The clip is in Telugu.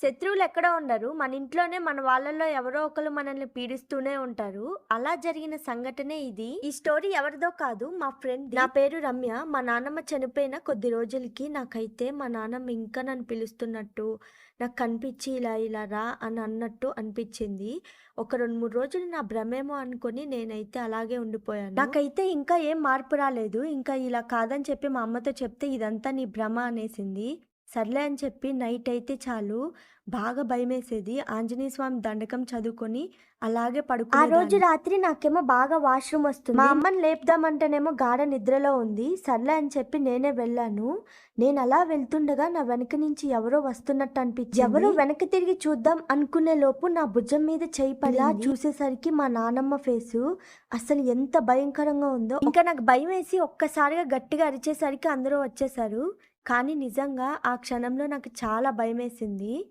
శత్రువులు ఎక్కడో ఉండరు. మన ఇంట్లోనే మన వాళ్ళల్లో ఎవరో ఒకరు మనల్ని పీడిస్తూనే ఉంటారు. అలా జరిగిన సంఘటనే ఇది. ఈ స్టోరీ ఎవరిదో కాదు మా ఫ్రెండ్ నా పేరు రమ్య. మా నాన్నమ్మ చనిపోయిన కొద్ది రోజులకి నాకైతే మా నాన్నమ్మ ఇంకా నన్ను పిలుస్తున్నట్టు, నాకు కనిపించి ఇలా ఇలా రా అని అన్నట్టు అనిపించింది. ఒక 2, 3 రోజులు నా భ్రమేమో అనుకుని నేనైతే అలాగే ఉండిపోయాను. నాకైతే ఇంకా ఏం మార్పు రాలేదు. ఇంకా ఇలా కాదని చెప్పి మా అమ్మతో చెప్తే ఇదంతా నీ భ్రమ అనేసింది. సర్లే అని చెప్పి నైట్ అయితే చాలు బాగా భయమేసేది. ఆంజనేయ స్వామి దండకం చదువుకొని అలాగే ఆ పడుకునేదాన్ని. రోజు రాత్రి నాకేమో బాగా వాష్‌రూమ్ వస్తుంది. మా అమ్మని లేపుదామంటేనేమో గాఢ నిద్రలో ఉంది. సర్లే అని చెప్పి నేనే వెళ్ళాను. నేను అలా వెళ్తుండగా నా వెనక నుంచి ఎవరో వస్తున్నట్టు అనిపించింది. ఎవరో వెనక్కి తిరిగి చూద్దాం అనుకునే లోపు నా భుజం మీద చెయ్యి పడింది. ఇలా చూసేసరికి మా నానమ్మ ఫేసు అసలు ఎంత భయంకరంగా ఉందో. ఇంకా నాకు భయమేసి ఒక్కసారిగా గట్టిగా అరిచేసరికి అందరూ వచ్చేసారు. కానీ నిజంగా ఆ క్షణంలో నాకు చాలా భయమేసింది.